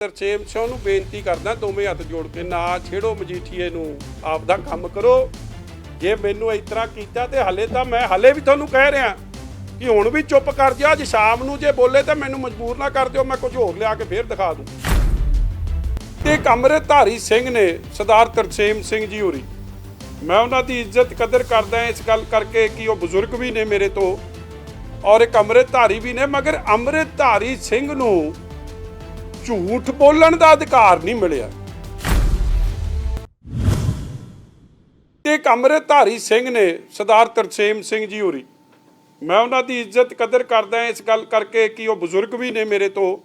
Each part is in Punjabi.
ਤਰਸੇਮ ਸਿੰਘ ਨੂੰ ਬੇਨਤੀ ਕਰਦਾ ਦੋਵੇਂ ਹੱਥ ਜੋੜ ਕੇ, ਨਾ ਛੇੜੋ ਮਜੀਠੀਏ ਨੂੰ ਆਪ ਦਾ ਕੰਮ ਕਰੋ। ਜੇ ਮੈਨੂੰ ਇਸ ਤਰ੍ਹਾਂ ਕੀਤਾ ਤੇ ਹਲੇ ਤਾਂ ਮੈਂ, ਹਲੇ ਵੀ ਤੁਹਾਨੂੰ ਕਹਿ ਰਿਹਾ ਕਿ ਹੁਣ ਵੀ ਚੁੱਪ ਕਰ ਜਾ, ਅੱਜ ਸ਼ਾਮ ਨੂੰ ਜੇ ਬੋਲੇ ਤਾਂ ਮੈਨੂੰ ਮਜਬੂਰ ਨਾ ਕਰ ਦਿਓ, ਮੈਂ ਕੁਝ ਹੋਰ ਲਿਆ ਕੇ ਫੇਰ ਦਿਖਾ ਦੂੰ। ਤੇ ਕਮਰੇਧਾਰੀ ਸਿੰਘ ਨੇ, ਸਰਦਾਰ ਤਰਸੇਮ ਸਿੰਘ ਜੀ ਹੋਰੀ, ਮੈਂ ਉਹਨਾਂ ਦੀ ਇੱਜ਼ਤ ਕਦਰ ਕਰਦਾ ਇਸ ਗੱਲ ਕਰਕੇ ਕਿ ਉਹ ਬਜ਼ੁਰਗ ਵੀ ਨੇ ਮੇਰੇ ਤੋਂ, ਔਰ ਇੱਕ ਅੰਮ੍ਰਿਤਧਾਰੀ ਵੀ ਨੇ, ਮਗਰ ਅੰਮ੍ਰਿਤਧਾਰੀ ਸਿੰਘ ਨੂੰ ਝੂਠ ਬੋਲਣ ਦਾ ਅਧਿਕਾਰ ਨਹੀਂ ਮਿਲਿਆ। ਤੇ ਇੱਕ ਅੰਮ੍ਰਿਤਧਾਰੀ ਸਿੰਘ ਨੇ ਸਰਦਾਰ ਤਰਸੇਮ ਸਿੰਘ ਜੀ ਹੋਰੀ, ਮੈਂ ਉਹਨਾਂ ਦੀ ਇੱਜ਼ਤ ਕਦਰ ਕਰਦਾ ਇਸ ਗੱਲ ਕਰਕੇ ਕਿ ਉਹ ਬਜ਼ੁਰਗ ਵੀ ਨੇ ਮੇਰੇ ਤੋਂ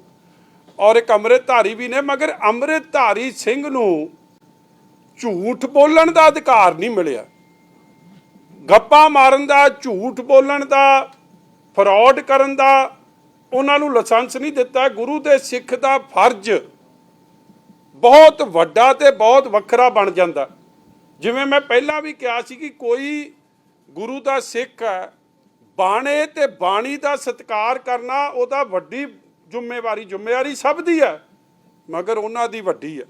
ਔਰ ਇੱਕ ਅੰਮ੍ਰਿਤਧਾਰੀ ਵੀ ਨੇ, ਮਗਰ ਅੰਮ੍ਰਿਤਧਾਰੀ ਸਿੰਘ ਨੂੰ ਝੂਠ ਬੋਲਣ ਦਾ ਅਧਿਕਾਰ ਨਹੀਂ ਮਿਲਿਆ। ਗੱਪਾਂ ਮਾਰਨ ਦਾ, ਝੂਠ ਬੋਲਣ ਦਾ, ਫਰਾਡ ਕਰਨ ਦਾ ਉਹਨਾਂ ਨੂੰ ਲਾਇਸੈਂਸ ਨਹੀਂ ਦਿੱਤਾ। ਗੁਰੂ ਦੇ ਸਿੱਖ ਦਾ ਫਰਜ਼ ਬਹੁਤ ਵੱਡਾ ਤੇ ਬਹੁਤ ਵੱਖਰਾ ਬਣ ਜਾਂਦਾ। ਜਿਵੇਂ ਮੈਂ ਪਹਿਲਾਂ ਵੀ ਕਿਹਾ ਸੀ ਕਿ ਕੋਈ ਗੁਰੂ ਦਾ ਸਿੱਖ ਹੈ, ਬਾਣੇ ਤੇ ਬਾਣੀ ਦਾ ਸਤਿਕਾਰ ਕਰਨਾ ਉਹਦਾ ਵੱਡੀ ਜ਼ਿੰਮੇਵਾਰੀ ਜ਼ਿੰਮੇਵਾਰੀ ਸਭ ਦੀ ਹੈ, ਮਗਰ ਉਹਨਾਂ ਦੀ ਵੱਡੀ ਹੈ।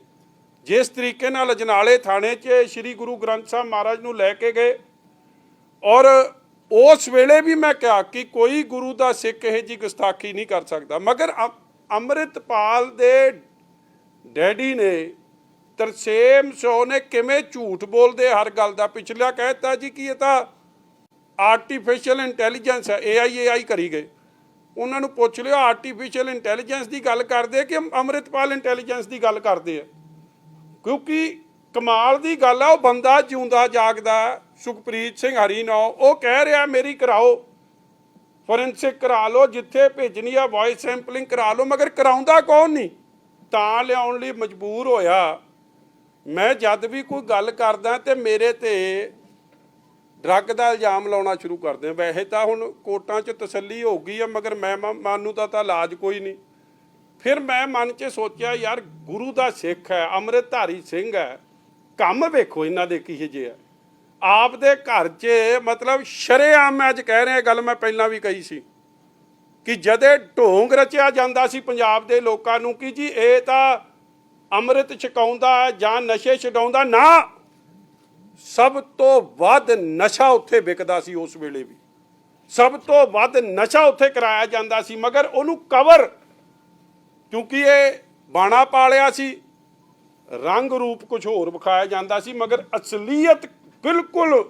ਜਿਸ ਤਰੀਕੇ ਨਾਲ ਅਜਨਾਲੇ ਥਾਣੇ 'ਚ ਸ੍ਰੀ ਗੁਰੂ ਗ੍ਰੰਥ ਸਾਹਿਬ ਮਹਾਰਾਜ ਨੂੰ ਲੈ ਕੇ ਗਏ ਔਰ ਉਸ ਵੇਲੇ ਵੀ ਮੈਂ ਕਿਹਾ ਕਿ ਕੋਈ ਗੁਰੂ ਦਾ ਸਿੱਖ ਇਹ ਜੀ ਗੁਸਤਾਖੀ ਨਹੀਂ ਕਰ ਸਕਦਾ। ਮਗਰ ਅ- ਅੰਮ੍ਰਿਤਪਾਲ ਦੇ ਡੈਡੀ ਨੇ ਤਰਸੇਮ ਸੋ ਨੇ ਕਿਵੇਂ ਝੂਠ ਬੋਲਦੇ ਹਰ ਗੱਲ ਦਾ ਪਿਛਲਾ ਕਹਿਤਾ ਜੀ ਕਿ ਇਹ ਤਾਂ ਆਰਟੀਫੀਸ਼ੀਅਲ ਇੰਟੈਲੀਜੈਂਸ ਹੈ ਏਆਈ ਏਆਈ ਕਰੀ ਗਏ। ਉਹਨਾਂ ਨੂੰ ਪੁੱਛ ਲਿਓ ਆਰਟੀਫੀਸ਼ੀਅਲ ਇੰਟੈਲੀਜੈਂਸ ਦੀ ਗੱਲ ਕਰਦੇ ਕਿ ਅੰਮ੍ਰਿਤਪਾਲ ਇੰਟੈਲੀਜੈਂਸ ਦੀ ਗੱਲ ਕਰਦੇ ਆ? ਕਿਉਂਕਿ ਕਮਾਲ ਦੀ ਗੱਲ ਆ, ਉਹ ਬੰਦਾ ਜਿਉਂਦਾ, ਜਾਗਦਾ, ਸੁਖਪ੍ਰੀਤ ਸਿੰਘ ਹਰੀਨੋ, ਉਹ ਕਹਿ ਰਿਹਾ, ਮੇਰੀ ਕਰਾਓ ਫੋਰੈਂਸਿਕ ਕਰਾ ਲਓ, ਜਿੱਥੇ ਭੇਜਣੀ ਆ ਵੌਇਸ ਸੈਂਪਲਿੰਗ ਕਰਾ ਲਓ, ਮਗਰ ਕਰਾਉਂਦਾ ਕੌਣ ਨਹੀਂ? ਤਾਂ ਲਿਆਉਣ ਲਈ ਮਜਬੂਰ ਹੋਇਆ। ਮੈਂ ਜਦ ਵੀ ਕੋਈ ਗੱਲ ਕਰਦਾ ਤੇ ਮੇਰੇ ਤੇ ਡਰੱਗ ਦਾ ਇਲਜ਼ਾਮ ਲਾਉਣਾ ਸ਼ੁਰੂ ਕਰਦੇ ਵੈਸੇ ਤਾਂ ਹੁਣ ਕੋਰਟਾਂ 'ਚ ਤਸੱਲੀ ਹੋ ਗਈ ਆ, ਮਗਰ ਮੈਂ ਮ- ਤਾਂ ਤਾਂ ਇਲਾਜ ਕੋਈ ਨਹੀਂ। ਫਿਰ ਮੈਂ ਮਨ 'ਚ ਸੋਚਿਆ, ਯਾਰ, ਗੁਰੂ ਦਾ ਸਿੱਖ ਹੈ, ਅੰਮ੍ਰਿਤਧਾਰੀ ਸਿੰਘ ਹੈ ਕੰਮ ਵੇਖੋ ਇਹਨਾਂ ਦੇ ਕਿਹੇ ਜਿਹੇ ਆ। ਆਪ ਦੇ ਘਰ 'ਚ ਮਤਲਬ ਸ਼ਰੇਆਮ ਮੈਂ ਅੱਜ ਕਹਿ ਰਿਹਾ ਗੱਲ ਮੈਂ ਪਹਿਲਾਂ ਵੀ ਕਹੀ ਸੀ ਕਿ ਜਦੇ ਢੋਂਗ ਰਚਿਆ ਜਾਂਦਾ ਸੀ ਪੰਜਾਬ ਦੇ ਲੋਕਾਂ ਨੂੰ ਕਿ ਜੀ ਇਹ ਤਾਂ ਅੰਮ੍ਰਿਤ ਛਕਾਉਂਦਾ ਜਾਂ ਨਸ਼ੇ ਛਡਾਉਂਦਾ, ਨਾ। ਸਭ ਤੋਂ ਵੱਧ ਨਸ਼ਾ ਉੱਥੇ ਵਿਕਦਾ ਸੀ ਉਸ ਵੇਲੇ ਵੀ। ਸਭ ਤੋਂ ਵੱਧ ਨਸ਼ਾ ਉੱਥੇ ਕਰਾਇਆ ਜਾਂਦਾ ਸੀ, ਮਗਰ ਉਹਨੂੰ ਕਵਰ ਕਿਉਂਕਿ ਇਹ ਬਾਣਾ ਪਾਲਿਆ ਸੀ ਰੰਗ ਰੂਪ ਕੁਝ ਹੋਰ ਵਿਖਾਇਆ ਜਾਂਦਾ ਸੀ, ਮਗਰ ਅਸਲੀਅਤ ਬਿਲਕੁਲ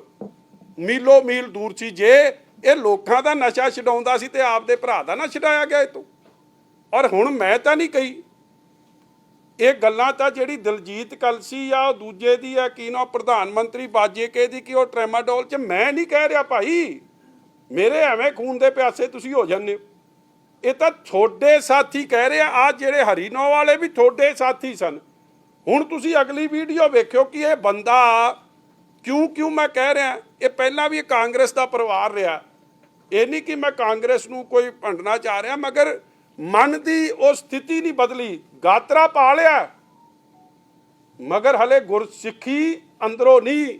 ਮੀਲੋ ਮੀਲ ਦੂਰ ਸੀ। ਜੇ ਇਹ ਲੋਕਾਂ ਦਾ ਨਸ਼ਾ ਛਡਾਉਂਦਾ ਸੀ ਤੇ ਆਪਦੇ ਭਰਾ ਦਾ ਨਾ ਛਡਾਇਆ ਗਿਆ ਇਹ ਤੋਂ। ਔਰ ਹੁਣ ਮੈਂ ਤਾਂ ਨਹੀਂ ਕਹੀ, ਇਹ ਗੱਲਾਂ ਤਾਂ ਜਿਹੜੀ ਦਲਜੀਤ ਕਲਸੀ ਆ ਉਹ ਦੂਜੇ ਦੀ ਆ, ਕੀ ਨਾ ਪ੍ਰਧਾਨ ਮੰਤਰੀ ਬਾਜੇਕੇ ਦੀ, ਕਿ ਉਹ ਟ੍ਰੈਮਾਡੋਲ ਚ ਮੈਂ ਨਹੀਂ ਕਹਿ ਰਿਹਾ ਭਾਈ। ਮੇਰੇ ਐਵੇਂ ਖੂਨ ਦੇ ਪਿਆਸੇ ਤੁਸੀਂ ਹੋ ਜਾਂਦੇ ਹੋ। ਇਹ ਤਾਂ ਤੁਹਾਡੇ ਸਾਥੀ ਕਹਿ ਰਿਹਾ ਆ ਆ ਜਿਹੜੇ ਹਰੀਨੋ ਵਾਲੇ ਵੀ ਤੁਹਾਡੇ ਸਾਥੀ ਸਨ। ਹੁਣ ਤੁਸੀਂ ਅਗਲੀ ਵੀਡੀਓ ਵੇਖਿਓ ਕਿ ਇਹ ਬੰਦਾ ਕਿਉਂ ਕਿਉਂ ਮੈਂ ਕਹਿ ਰਿਹਾ, ਇਹ ਪਹਿਲਾਂ ਵੀ ਇਹ ਕਾਂਗਰਸ ਦਾ ਪਰਿਵਾਰ ਰਿਹਾ। ਇਹ ਨਹੀਂ ਕਿ ਮੈਂ ਕਾਂਗਰਸ ਨੂੰ ਕੋਈ ਭੰਡਣਾ ਚਾਹ ਰਿਹਾ, ਮਗਰ ਮਨ ਦੀ ਉਹ ਸਥਿਤੀ ਨਹੀਂ ਬਦਲੀ। ਗਾਤਰਾ ਪਾ ਲਿਆ। ਮਗਰ ਹਲੇ ਗੁਰਸਿੱਖੀ ਅੰਦਰੋਂ ਨਹੀਂ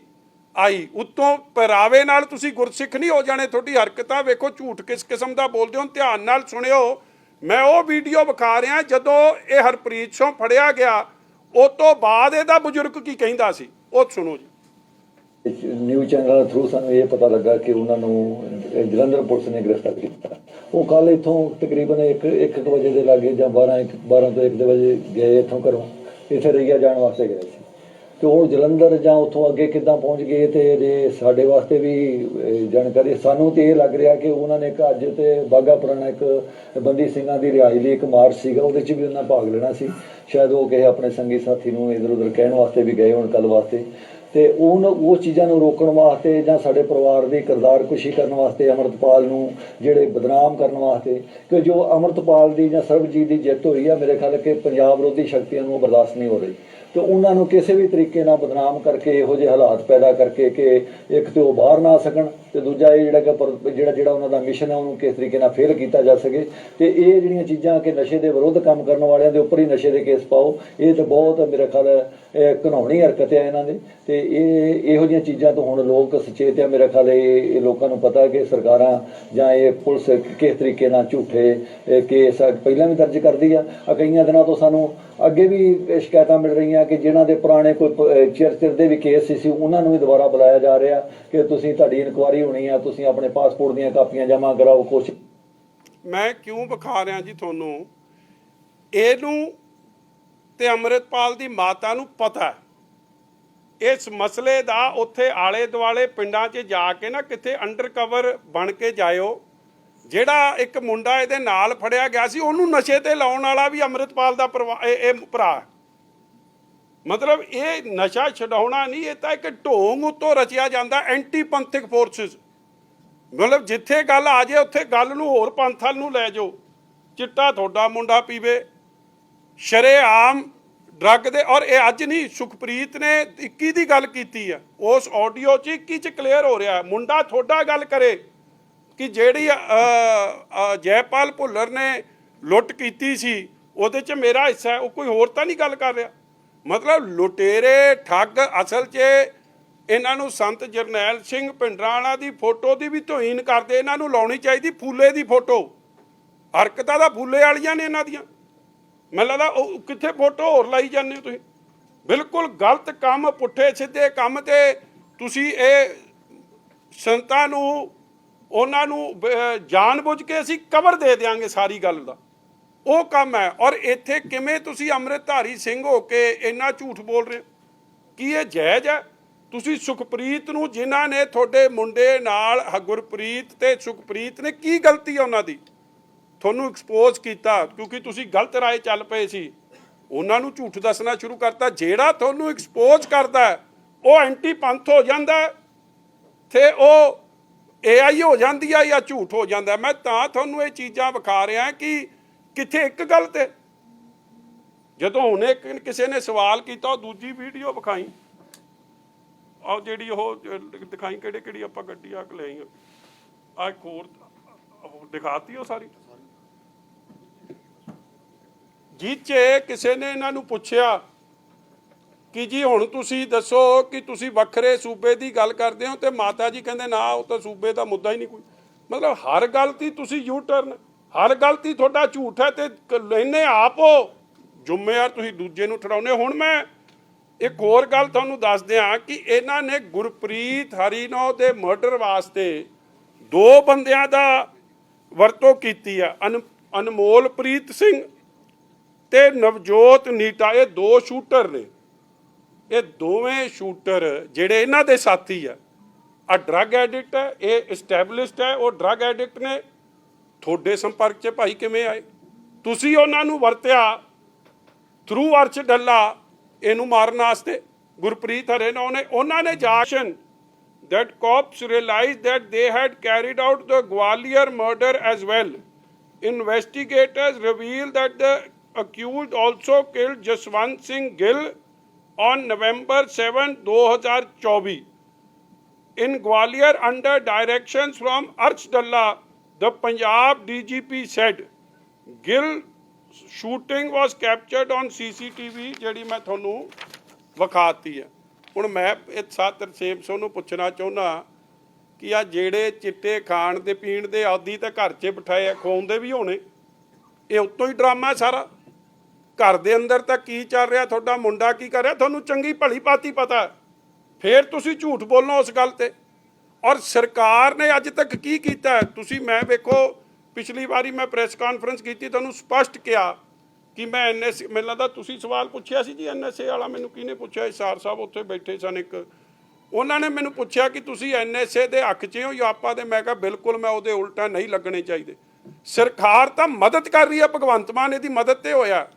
ਆਈ। ਉਤੋਂ ਪਹਿਰਾਵੇ ਨਾਲ ਤੁਸੀਂ ਗੁਰਸਿੱਖ ਨਹੀਂ ਹੋ ਜਾਣੇ, ਤੁਹਾਡੀ ਹਰਕਤਾਂ ਵੇਖੋ, ਝੂਠ ਕਿਸ ਕਿਸਮ ਦਾ ਬੋਲਦੇ ਹੋ, ਧਿਆਨ ਨਾਲ ਸੁਣਿਓ। ਮੈਂ ਉਹ ਵੀਡੀਓ ਵਿਖਾ ਰਿਹਾ ਜਦੋਂ ਇਹ ਹਰਪ੍ਰੀਤ ਸਿੰਘ ਫੜਿਆ ਗਿਆ। ਉਸ ਤੋਂ ਬਾਅਦ ਇਹਦਾ ਬਜ਼ੁਰਗ ਕੀ ਕਹਿੰਦਾ ਸੀ? ਉਹ ਸੁਣੋ ਜੀ। ਨਿਊਜ਼ ਚੈਨਲ ਦੇ ਥਰੂ ਸਾਨੂੰ ਇਹ ਪਤਾ ਲੱਗਾ ਕਿ ਉਹਨਾਂ ਨੂੰ ਜਲੰਧਰ ਪੁਲਿਸ ਨੇ ਗ੍ਰਿਫਤਾਰ ਕੀਤਾ। ਉਹ ਕੱਲ ਇਥੋਂ ਤਕਰੀਬਨ 1 1 ਵਜੇ ਦੇ ਲਾਗੇ ਜਾਂ 12 ਇੱਕ- 12 ਤੋਂ 1 ਦੇ ਵਜੇ ਗਏ ਇਥੋਂ ਘਰੋਂ। ਇੱਥੇ ਰਈਆ ਜਾਣ ਵਾਸਤੇ ਗਏ ਸੀ। ਕਿ ਉਹ ਜਲੰਧਰ ਜਾਂ ਉੱਥੋਂ ਅੱਗੇ ਕਿੱਦਾਂ ਪਹੁੰਚ ਗਏ ਤੇ ਜੇ ਸਾਡੇ ਵਾਸਤੇ ਵੀ ਜਾਣਕਾਰੀ ਸਾਨੂੰ ਤੇ ਇਹ ਲੱਗ ਰਿਹਾ ਕਿ ਉਹਨਾਂ ਨੇ ਇੱਕ ਅੱਜ ਤੇ ਬਾਗਾ ਪੁਰਾਣਾ ਇੱਕ ਬੰਦੀ ਸਿੰਘਾਂ ਦੀ ਰਿਹਾਈ ਲਈ ਇੱਕ ਮਾਰਚ ਸੀਗਾ, ਉਹਦੇ 'ਚ ਵੀ ਉਹਨਾਂ ਭਾਗ ਲੈਣਾ ਸੀ। ਸ਼ਾਇਦ ਉਹ ਕਿਸੇ ਆਪਣੇ ਸੰਗੀ ਸਾਥੀ ਨੂੰ ਇਧਰ ਉਧਰ ਕਹਿਣ ਵਾਸਤੇ ਵੀ ਗਏ ਹੋਣ ਕੱਲ ਵਾਸਤੇ। ਤੇ ਉਹ ਉਹ ਚੀਜ਼ਾਂ ਨੂੰ ਰੋਕਣ ਵਾਸਤੇ ਜਾਂ ਸਾਡੇ ਪਰਿਵਾਰ ਦੀ ਕਿਰਦਾਰ ਕੁਸ਼ੀ ਕਰਨ ਵਾਸਤੇ, ਅਮਰਤਪਾਲ ਨੂੰ ਜਿਹੜੇ ਬਦਨਾਮ ਕਰਨ ਵਾਸਤੇ, ਕਿ ਜੋ ਅਮਰਤਪਾਲ ਦੀ ਜਾਂ ਸਰਬਜੀਤ ਦੀ ਜਿੱਤ ਹੋਈ ਆ, ਮੇਰੇ ਖਿਆਲ ਕਿ ਪੰਜਾਬ ਵਿਰੋਧੀ ਸ਼ਕਤੀਆਂ ਨੂੰ ਬਰਦਾਸ਼ਤ ਨਹੀਂ ਹੋ ਰਹੀ। ਤੇ ਉਹਨਾਂ ਨੂੰ ਕਿਸੇ ਵੀ ਤਰੀਕੇ ਨਾਲ ਬਦਨਾਮ ਕਰਕੇ ਇਹੋ ਜਿਹੇ ਹਾਲਾਤ ਪੈਦਾ ਕਰਕੇ ਕਿ ਇੱਕ ਤੇ ਉਹ ਬਾਹਰ ਨਾ ਆ ਸਕਣ ਤੇ ਦੂਜਾ ਇਹ ਜਿਹੜਾ ਕਿ ਪਰ- ਜਿਹੜਾ ਜਿਹੜਾ ਉਹਨਾਂ ਦਾ ਮਿਸ਼ਨ ਹੈ ਉਹਨੂੰ ਕਿਸ ਤਰੀਕੇ ਨਾਲ ਫੇਲ ਕੀਤਾ ਜਾ ਸਕੇ। ਤੇ ਇਹ ਜਿਹੜੀਆਂ ਚੀਜ਼ਾਂ ਕਿ ਨਸ਼ੇ ਦੇ ਵਿਰੁੱਧ ਕੰਮ ਕਰਨ ਵਾਲਿਆਂ ਦੇ ਉੱਪਰ ਹੀ ਨਸ਼ੇ ਦੇ ਕੇਸ ਪਾਓ ਇਹ ਤਾਂ ਬਹੁਤ ਮੇਰੇ ਖਿਆਲ ਹੈ, ਹਰਕਤ ਹੈ ਇਹਨਾਂ ਦੀ। ਤੇ ਇਹ ਇਹੋ ਜਿਹੀਆਂ ਚੀਜ਼ਾਂ ਤੋਂ ਹੁਣ ਲੋਕ ਸੁਚੇਤ ਆ ਮੇਰਾ ਖਿਆਲ ਇਹ ਲੋਕਾਂ ਨੂੰ ਪਤਾ ਕਿ ਸਰਕਾਰਾਂ ਜਾਂ ਇਹ ਪੁਲਿਸ ਕਿਸ ਤਰੀਕੇ ਨਾਲ ਝੂਠੇ ਕੇਸ ਪਹਿਲਾਂ ਵੀ ਦਰਜ ਕਰਦੀ ਆ। ਕਈਆਂ ਦਿਨਾਂ ਤੋਂ ਸਾਨੂੰ ਅੱਗੇ ਵੀ ਸ਼ਿਕਾਇਤਾਂ ਮਿਲ ਰਹੀਆਂ ਕਿ ਜਿਨ੍ਹਾਂ ਦੇ ਪੁਰਾਣੇ ਕੋਈ ਚਿਰ ਚਿਰ ਦੇ ਵੀ ਕੇਸ ਸੀ ਉਹਨਾਂ ਨੂੰ ਵੀ ਦੁਬਾਰਾ ਬੁਲਾਇਆ ਜਾ ਰਿਹਾ ਕਿ ਤੁਸੀਂ ਤੁਹਾਡੀ ਇਨਕੁਆਰੀ ਹੋਣੀ ਆ, ਤੁਸੀਂ ਆਪਣੇ ਪਾਸਪੋਰਟ ਦੀਆਂ ਕਾਪੀਆਂ ਜਮ੍ਹਾਂ ਕਰਾਓ, ਕੁਛ। ਮੈਂ ਕਿਉਂ ਵਿਖਾ ਰਿਹਾ ਜੀ ਤੁਹਾਨੂੰ? ਇਹਨੂੰ ਤੇ ਅੰਮ੍ਰਿਤਪਾਲ ਦੀ ਮਾਤਾ ਨੂੰ ਪਤਾ ਇਸ ਮਸਲੇ ਦਾ ਉੱਥੇ ਆਲੇ ਦੁਆਲੇ ਪਿੰਡਾਂ 'ਚ ਜਾ ਕੇ ਨਾ ਕਿਤੇ ਅੰਡਰਕਵਰ ਬਣ ਕੇ ਜਾਇਓ, ਜਿਹੜਾ ਇੱਕ ਮੁੰਡਾ ਇਹਦੇ ਨਾਲ ਫੜਿਆ ਗਿਆ ਸੀ, ਉਹਨੂੰ ਨਸ਼ੇ ਤੇ ਲਾਉਣ ਵਾਲਾ ਵੀ ਅੰਮ੍ਰਿਤਪਾਲ ਦਾ ਪਰਿਵਾ- ਇਹ ਭਰਾ ਮਤਲਬ ਇਹ ਨਸ਼ਾ ਛਡਾਉਣਾ ਨਹੀਂ, ਇਹ ਤਾਂ ਇੱਕ ਢੋਂਗ ਉੱਤੋਂ ਰਚਿਆ ਜਾਂਦਾ ਐਂਟੀ ਪੰਥਿਕ ਫੋਰਸਸ ਮਤਲਬ ਜਿੱਥੇ ਗੱਲ ਆ ਜੇ, ਉੱਥੇ ਗੱਲ ਨੂੰ ਹੋਰ ਪੰਥਲ ਨੂੰ ਲੈ ਜਾਓ। ਚਿੱਟਾ ਤੁਹਾਡਾ ਮੁੰਡਾ ਪੀਵੇ। ਸ਼ਰੇਆਮ ਡਰੱਗ ਦੇ, ਔਰ ਇਹ ਅੱਜ ਨਹੀਂ, ਸੁਖਪ੍ਰੀਤ ਨੇ 21 ਦੀ ਗੱਲ ਕੀਤੀ ਆ। ਉਸ ਆਡੀਓ 'ਚ 21 'ਚ ਕਲੀਅਰ ਹੋ ਰਿਹਾ, ਮੁੰਡਾ ਤੁਹਾਡਾ ਗੱਲ ਕਰੇ ਕਿ ਜਿਹੜੀ ਜੈਪਾਲ ਭੁੱਲਰ ਨੇ ਲੁੱਟ ਕੀਤੀ ਸੀ, ਉਹਦੇ 'ਚ ਮੇਰਾ ਹਿੱਸਾ ਉਹ ਕੋਈ ਹੋਰ ਤਾਂ ਨਹੀਂ ਗੱਲ ਕਰ ਰਿਹਾ। ਮਤਲਬ ਲੁਟੇਰੇ, ਠੱਗ ਅਸਲ 'ਚ ਇਹਨਾਂ ਨੂੰ ਸੰਤ ਜਰਨੈਲ ਸਿੰਘ ਪਿੰਡਰਾਣਾ ਦੀ ਫੋਟੋ ਦੀ ਵੀ ਤੋਹੀਨ ਕਰਦੇ, ਇਹਨਾਂ ਨੂੰ ਲਾਉਣੀ ਚਾਹੀਦੀ ਫੂਲੇ ਦੀ ਫੋਟੋ। ਹਰਕਤਾਂ ਦਾ ਫੂਲੇ ਵਾਲੀਆਂ ਨੇ ਇਹਨਾਂ ਦੀਆਂ। ਮੈਨੂੰ ਲੱਗਦਾ ਉਹ ਕਿੱਥੇ ਫੋਟੋ ਹੋਰ ਲਾਈ ਜਾਂਦੇ ਹੋ ਤੁਸੀਂ? ਬਿਲਕੁਲ ਗਲਤ ਕੰਮ, ਪੁੱਠੇ ਸਿੱਧੇ ਕੰਮ ਤੇ ਤੁਸੀਂ ਇਹ ਸੰਤਾਂ ਨੂੰ, ਉਹਨਾਂ ਨੂੰ ਬ- ਜਾਣਬੁੱਝ ਕੇ ਅਸੀਂ ਕਵਰ ਦੇ ਦਿਆਂਗੇ ਸਾਰੀ ਗੱਲ ਦਾ। ਉਹ ਕੰਮ ਹੈ। ਔਰ ਇੱਥੇ ਕਿਵੇਂ ਤੁਸੀਂ ਅੰਮ੍ਰਿਤਧਾਰੀ ਸਿੰਘ ਹੋ ਕੇ ਇੰਨਾ ਝੂਠ ਬੋਲ ਰਹੇ ਹੋ? ਕੀ ਇਹ ਜਾਇਜ਼ ਹੈ? ਤੁਸੀਂ ਸੁਖਪ੍ਰੀਤ ਨੂੰ, ਜਿਨ੍ਹਾਂ ਨੇ ਤੁਹਾਡੇ ਮੁੰਡੇ ਨਾਲ ਹ- ਗੁਰਪ੍ਰੀਤ ਤੇ ਸੁਖਪ੍ਰੀਤ ਨੇ, ਕੀ ਗਲਤੀ ਹੈ ਉਹਨਾਂ ਦੀ? ਤੁਹਾਨੂੰ ਐਕਸਪੋਜ਼ ਕੀਤਾ, ਕਿਉਂਕਿ ਤੁਸੀਂ ਗਲਤ ਰਾਏ ਚੱਲ ਪਏ ਸੀ। ਉਹਨਾਂ ਨੂੰ ਝੂਠ ਦੱਸਣਾ ਸ਼ੁਰੂ ਕਰਤਾ। ਜਿਹੜਾ ਤੁਹਾਨੂੰ ਐਕਸਪੋਜ਼ ਕਰਦਾ ਉਹ ਐਂਟੀ ਪੰਥ ਹੋ ਜਾਂਦਾ ਹੈ। ਤੇ ਉਹ ਏਆਈ ਹੋ ਜਾਂਦੀ ਆ ਜਾਂ ਝੂਠ ਹੋ ਜਾਂਦਾ ਮੈਂ ਤਾਂ ਤੁਹਾਨੂੰ ਇਹ ਚੀਜ਼ਾਂ ਵਿਖਾ ਰਿਹਾ ਕਿ ਕਿੱਥੇ? ਇੱਕ ਗੱਲ ਤੇ। ਜਦੋਂ ਹੁਣੇ ਕਿਸੇ ਨੇ ਸਵਾਲ ਕੀਤਾ, ਉਹ ਦੂਜੀ ਵੀਡੀਓ ਵਿਖਾਈ। ਆਹ ਜਿਹੜੀ ਉਹ ਦਿਖਾਈ ਕਿਹੜੇ, ਕਿਹੜੀ ਆਪਾਂ ਗੱਡੀ ਆ ਕੇ ਲਈ ਆ ਇੱਕ ਹੋਰ ਦਿਖਾਤੀ ਉਹ ਸਾਰੀ। ਜਿਹ 'ਚ ਕਿਸੇ ਨੇ ਇਹਨਾਂ ਨੂੰ ਪੁੱਛਿਆ ਕਿ ਜੀ ਹੁਣ ਤੁਸੀਂ ਦੱਸੋ ਕਿ ਤੁਸੀਂ ਵੱਖਰੇ ਸੂਬੇ ਦੀ ਗੱਲ ਕਰਦੇ ਹੋ ਤੇ ਮਾਤਾ ਜੀ ਕਹਿੰਦੇ ਨਾ, ਉਹ ਤਾਂ ਸੂਬੇ ਦਾ ਮੁੱਦਾ ਹੀ ਨਹੀਂ ਕੋਈ। ਮਤਲਬ ਹਰ ਗੱਲ ਦੀ ਤੁਸੀਂ ਯੂ ਟਰਨ ਹਰ ਗੱਲ ਤੇ ਤੁਹਾਡਾ ਝੂਠ ਹੈ ਤੇ ਕ- ਲੈਨੇ ਆਪ ਹੋ। ਜ਼ਿੰਮੇਵਾਰ ਤੁਸੀਂ ਦੂਜੇ ਨੂੰ ਠਹਿਰਾਉਨੇ ਹੁਣ ਮੈਂ ਇੱਕ ਹੋਰ ਗੱਲ ਤੁਹਾਨੂੰ ਦੱਸ ਦਿਆਂ ਕਿ ਇਹਨਾਂ ਨੇ ਗੁਰਪ੍ਰੀਤ ਹਰੀਨੋ ਦੇ ਮਰਡਰ ਵਾਸਤੇ ਦੋ ਬੰਦਿਆਂ ਦਾ ਵਰਤੋਂ ਕੀਤੀ ਆ। ਅਨ- ਅਨਮੋਲਪ੍ਰੀਤ ਸਿੰਘ ਤੇ ਨਵਜੋਤ ਨੀਟਾ, ਇਹ ਦੋ ਸ਼ੂਟਰ ਨੇ। ਇਹ ਦੋਵੇਂ ਸ਼ੂਟਰ ਜਿਹੜੇ ਇਹਨਾਂ ਦੇ ਸਾਥੀ ਆ। ਆ ਡਰੱਗ ਐਡਿਕਟ ਹੈ, ਇਹ ਐਸਟੈਬਲਿਸ਼ਡ ਹੈ, ਉਹ ਡਰੱਗ ਐਡਿਕਟ ਨੇ। ਤੁਹਾਡੇ ਸੰਪਰਕ 'ਚ ਭਾਈ ਕਿਵੇਂ ਆਏ ਤੁਸੀਂ ਉਹਨਾਂ ਨੂੰ ਵਰਤਿਆ ਥਰੂ ਅਰਚ ਡੱਲਾ ਇਹਨੂੰ ਮਾਰਨ ਵਾਸਤੇ ਗੁਰਪ੍ਰੀਤ ਹਰੇਨੋ ਨੇ ਉਹਨਾਂ ਨੇ ਜਾਸ਼ਨ that cops realized that they had carried out the Gwalior murder as well. Investigators revealed that the accused also killed Jaswant Singh Gill on November 7, 2024. In Gwalior, under directions from Arch Dalla, the Punjab DGP said, Gill shooting was captured on CCTV ਜਿਹੜੀ ਮੈਂ ਤੁਹਾਨੂੰ ਵਿਖਾਤੀ ਹੈ। ਹੁਣ ਮੈਂ ਇਹ ਸਾਤਰ ਸੇਮ ਸੋ ਨੂੰ ਪੁੱਛਣਾ ਚਾਹੁੰਦਾ ਕਿ ਆ ਜਿਹੜੇ ਚਿੱਟੇ ਖਾਣ ਦੇ ਪੀਣ ਦੇ ਆਦੀ ਤਾਂ ਘਰ 'ਚ ਬਿਠਾਏ ਆ ਖਵਾਉਂਦੇ ਵੀ ਹੋਣੇ। ਇਹ ਉੱਤੋਂ ਹੀ ਡਰਾਮਾ ਸਾਰਾ। ਘਰ ਦੇ ਅੰਦਰ ਤਾਂ ਕੀ ਚੱਲ ਰਿਹਾ? ਤੁਹਾਡਾ ਮੁੰਡਾ ਕੀ ਕਰ ਰਿਹਾ? ਤੁਹਾਨੂੰ ਚੰਗੀ ਭਲੀ ਪਾਤੀ ਪਤਾ ਹੈ। ਫੇਰ ਤੁਸੀਂ ਝੂਠ ਬੋਲਣਾ ਉਸ ਗੱਲ ਤੇ। ਔਰ ਸਰਕਾਰ ਨੇ ਅੱਜ ਤੱਕ ਕੀ ਕੀਤਾ? ਤੁਸੀਂ ਮੈਂ ਵੇਖੋ, ਪਿਛਲੀ ਵਾਰੀ ਮੈਂ ਪ੍ਰੈਸ ਕਾਨਫਰੰਸ ਕੀਤੀ, ਤੁਹਾਨੂੰ ਸਪਸ਼ਟ ਕਿਹਾ ਕਿ ਮੈਂ ਐਨਐਸਏ ਮੈਨੂੰ ਲੱਗਦਾ ਤੁਸੀਂ ਸਵਾਲ ਪੁੱਛਿਆ ਸੀ ਜੀ ਐਨਐਸਏ ਵਾਲਾ ਮੈਨੂੰ ਕਿਹਨੇ ਪੁੱਛਿਆ? ਇਸਾਰ ਸਾਹਿਬ ਉੱਥੇ ਬੈਠੇ ਸਨ ਇੱਕ। ਉਹਨਾਂ ਨੇ ਮੈਨੂੰ ਪੁੱਛਿਆ ਕਿ ਤੁਸੀਂ ਐਨਐਸਏ ਦੇ ਹੱਕ 'ਚ ਹੋ ਜਾਂ ਆਪਾਂ ਦੇ? ਮੈਂ ਕਿਹਾ, ਬਿਲਕੁਲ ਮੈਂ ਉਹਦੇ ਉਲਟਾ ਨਹੀਂ ਲੱਗਣੇ ਚਾਹੀਦੇ। ਸਰਕਾਰ ਤਾਂ ਮਦਦ ਕਰ ਰਹੀ ਹੈ, ਭਗਵੰਤ ਮਾਨ ਇਹਦੀ ਮਦਦ ਤੇ ਹੋਇਆ।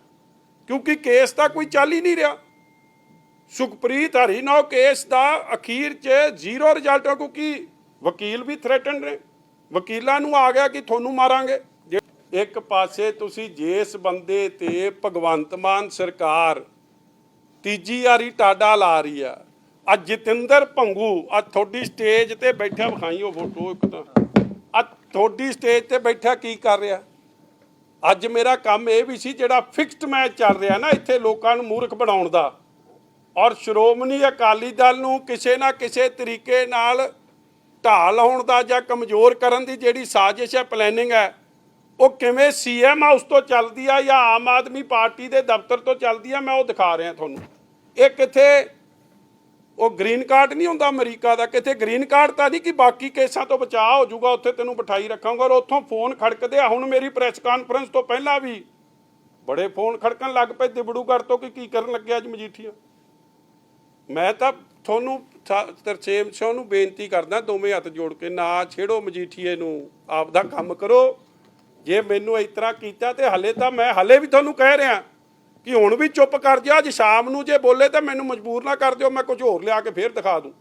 ਕਿਉਂਕਿ ਕੇਸ ਤਾਂ ਕੋਈ ਚੱਲ ਹੀ ਨਹੀਂ ਰਿਹਾ। ਸੁਖਪ੍ਰੀਤ ਹਰੀਨੋ ਕੇਸ ਦਾ ਅਖੀਰ 'ਚ ਜ਼ੀਰੋ ਰਿਜ਼ਲਟ ਹੈ ਕਿਉਂਕਿ ਵਕੀਲ ਵੀ ਥ੍ਰੈਟਨ ਨੇ। ਵਕੀਲਾਂ ਨੂੰ ਆ ਗਿਆ ਕਿ ਤੁਹਾਨੂੰ ਮਾਰਾਂਗੇ। ਜੇ- ਇੱਕ ਪਾਸੇ ਤੁਸੀਂ ਜਿਸ ਬੰਦੇ ਤੇ ਭਗਵੰਤ ਮਾਨ ਸਰਕਾਰ ਤੀਜੀ ਵਾਰੀ ਟਾਡਾ ਲਾ ਰਹੀ ਆ ਅੱਜ ਜਤਿੰਦਰ ਭੰਗੂ, ਆ ਤੁਹਾਡੀ ਸਟੇਜ ਤੇ ਬੈਠਾ ਵਿਖਾਈ ਉਹ ਫੋਟੋ ਇੱਕ ਤਾਂ। ਆ ਤੁਹਾਡੀ ਸਟੇਜ ਤੇ ਬੈਠਾ ਕੀ ਕਰ ਰਿਹਾ? ਅੱਜ ਮੇਰਾ ਕੰਮ ਇਹ ਵੀ ਸੀ ਜਿਹੜਾ ਫਿਕਸਡ ਮੈਚ ਚੱਲ ਰਿਹਾ ਨਾ, ਇੱਥੇ ਲੋਕਾਂ ਨੂੰ ਮੂਰਖ ਬਣਾਉਣ ਦਾ। ਔਰ ਸ਼੍ਰੋਮਣੀ ਅਕਾਲੀ ਦਲ ਨੂੰ ਕਿਸੇ ਨਾ ਕਿਸੇ ਤਰੀਕੇ ਨਾਲ ਢਾਹ ਲਾਉਣ ਦਾ ਜਾਂ ਕਮਜ਼ੋਰ ਕਰਨ ਦੀ ਜਿਹੜੀ ਸਾਜ਼ਿਸ਼ ਹੈ ਪਲੈਨਿੰਗ ਹੈ, ਉਹ ਕਿਵੇਂ ਸੀਐਮ ਹਾਊਸ ਤੋਂ ਚੱਲਦੀ ਆ ਜਾਂ ਆਮ ਆਦਮੀ ਪਾਰਟੀ ਦੇ ਦਫ਼ਤਰ ਤੋਂ ਚੱਲਦੀ ਆ, ਮੈਂ ਉਹ ਦਿਖਾ ਰਿਹਾ ਤੁਹਾਨੂੰ। ਇਹ ਕਿੱਥੇ, ਉਹ ਗ੍ਰੀਨ ਕਾਰਡ ਨਹੀਂ ਹੁੰਦਾ ਅਮਰੀਕਾ ਦਾ ਕਿਤੇ ਗ੍ਰੀਨ ਕਾਰਡ ਤਾਂ ਨਹੀਂ ਕਿ ਬਾਕੀ ਕੇਸਾਂ ਤੋਂ ਬਚਾਅ ਹੋ ਜਾਊਗਾ, ਉੱਥੇ ਤੈਨੂੰ ਬਿਠਾਈ ਰੱਖਾਂਗਾ ਔਰ ਉੱਥੋਂ ਫੋਨ ਖੜਕਦੇ ਆ। ਹੁਣ ਮੇਰੀ ਪ੍ਰੈਸ ਕਾਨਫਰੰਸ ਤੋਂ ਪਹਿਲਾਂ ਵੀ ਬੜੇ ਫੋਨ ਖੜਕਣ ਲੱਗ ਪਏ ਦਿਬੜੂਗੜ੍ਹ ਤੋਂ ਕਿ ਕੀ ਕਰਨ ਲੱਗਿਆ ਅੱਜ ਮਜੀਠੀਆ? ਮੈਂ ਤਾਂ ਤੁਹਾਨੂੰ ਤਰਸੇਮ ਸਿੰਘ ਨੂੰ ਬੇਨਤੀ ਕਰਦਾ ਦੋਵੇਂ ਹੱਥ ਜੋੜ ਕੇ, ਨਾ ਛੇੜੋ ਮਜੀਠੀਏ ਨੂੰ, ਆਪਦਾ ਕੰਮ ਕਰੋ। ਜੇ ਮੈਨੂੰ ਇਸ ਤਰ੍ਹਾਂ ਕੀਤਾ ਤੇ ਹਲੇ ਤਾਂ ਮੈਂ ਹਲੇ ਵੀ ਤੁਹਾਨੂੰ ਕਹਿ ਰਿਹਾ ਕਿ ਹੁਣ ਵੀ ਚੁੱਪ ਕਰ ਜਾ, ਅੱਜ ਸ਼ਾਮ ਨੂੰ ਜੇ ਬੋਲੇ ਤਾਂ ਮੈਨੂੰ ਮਜਬੂਰ ਨਾ ਕਰ ਦਿਓ, ਮੈਂ ਕੁਝ ਹੋਰ ਲਿਆ ਕੇ ਫੇਰ ਦਿਖਾ ਦੂੰ।